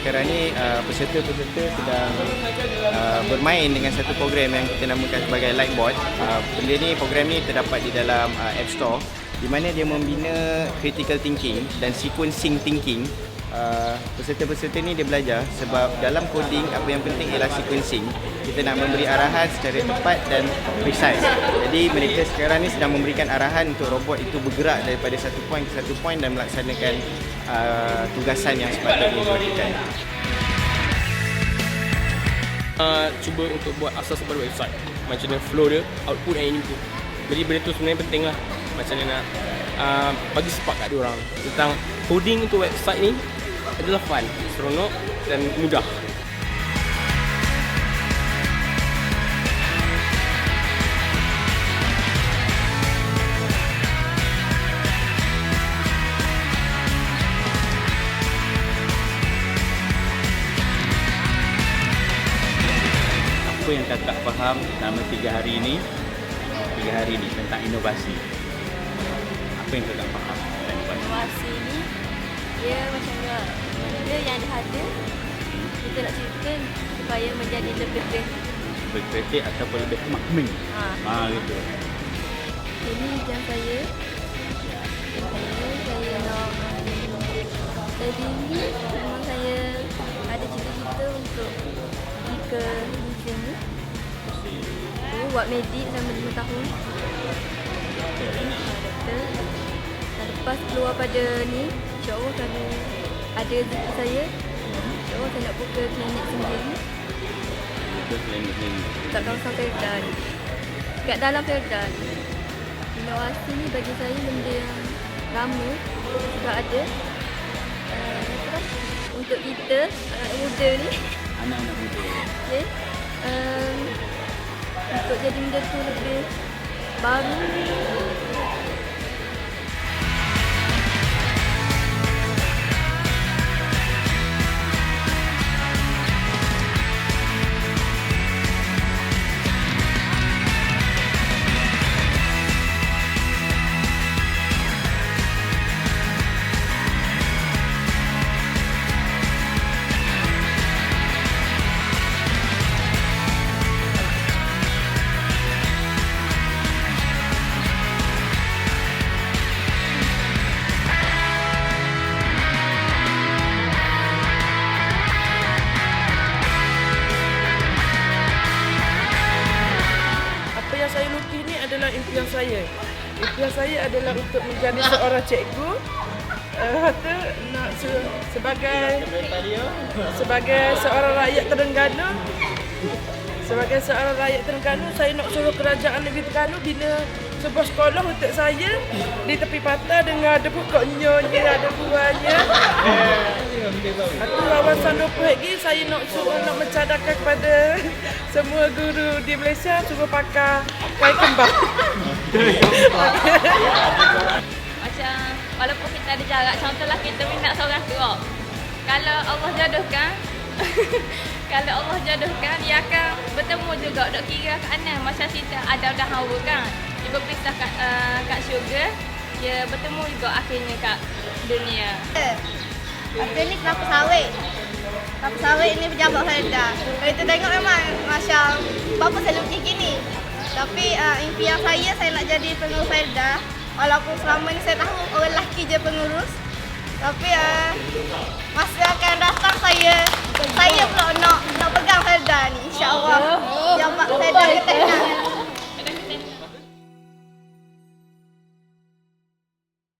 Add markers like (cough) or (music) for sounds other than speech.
sekarang ni uh, peserta-peserta sedang uh, bermain dengan satu program yang kita namakan sebagai Lightboard. Uh, benda ni program ni terdapat di dalam uh, App Store di mana dia membina critical thinking dan sequencing thinking. Uh, peserta-peserta ni dia belajar sebab dalam coding apa yang penting ialah sequencing. Kita nak memberi arahan secara tepat dan precise. Jadi mereka sekarang ni sedang memberikan arahan untuk robot itu bergerak daripada satu point ke satu point dan melaksanakan uh, tugasan yang sepatutnya dilakukan uh, cuba untuk buat asas pada website. Macam mana flow dia output and input. Jadi benda tu sebenarnya penting lah. Macam mana nak uh, bagi spark kat orang tentang coding untuk website ni adalah fun seronok dan mudah apa yang kakak faham selama tiga hari ini? Tiga hari ini tentang inovasi. Apa yang kakak faham tentang inovasi? Inovasi ni dia macam mana benda yang dah ada kita nak cerita supaya menjadi lebih kreatif. lebih kreatif ataupun lebih makming Ha. ha gitu. Ini yang saya museum ni. Oh, buat medik selama 5 tahun. Doktor. Dan lepas keluar pada ni, insyaAllah kalau ada rezeki saya, insyaAllah saya nak buka klinik sendiri itu klinik ini dekat kawasan Ferdan. Dekat dalam Ferdan. Inovasi ni bagi saya benda yang lama sudah ada. Uh, dah? untuk kita anak muda ni, anak-anak muda (laughs) okay, um, untuk jadi benda tu lebih baru impian saya. Impian saya adalah untuk menjadi seorang cikgu. Uh, tu nak se- sebagai sebagai seorang rakyat Terengganu sebagai seorang rakyat Terengganu saya nak suruh kerajaan negeri Terengganu bina sebuah sekolah untuk saya di tepi pantai dengan ada pokok nyonya ada buahnya Satu kawasan 20 lagi saya nak suruh nak mencadarkan kepada (laughs) semua guru di Malaysia suruh pakai kain kembang. Macam walaupun kita ada jarak, contohlah kita minat seorang tua. Kalau Allah jodohkan, (laughs) kalau Allah jodohkan, dia akan bertemu juga dok kira kanan macam kita ada dah hawa kan. Dia berpisah kat, uh, kat syurga, dia bertemu juga akhirnya kat dunia. Lepas ni kelapa sawit. Kelapa sawit ni pejabat Felda. Kalau kita tengok memang macam bapa saya lukis gini. Tapi uh, impian saya, saya nak jadi pengurus Felda. Walaupun selama ni saya tahu orang lelaki je pengurus. Tapi uh, masa akan datang saya, saya pula nak, nak pegang Felda ni. InsyaAllah. Oh, ya. oh, Yang Pak Felda kata nak.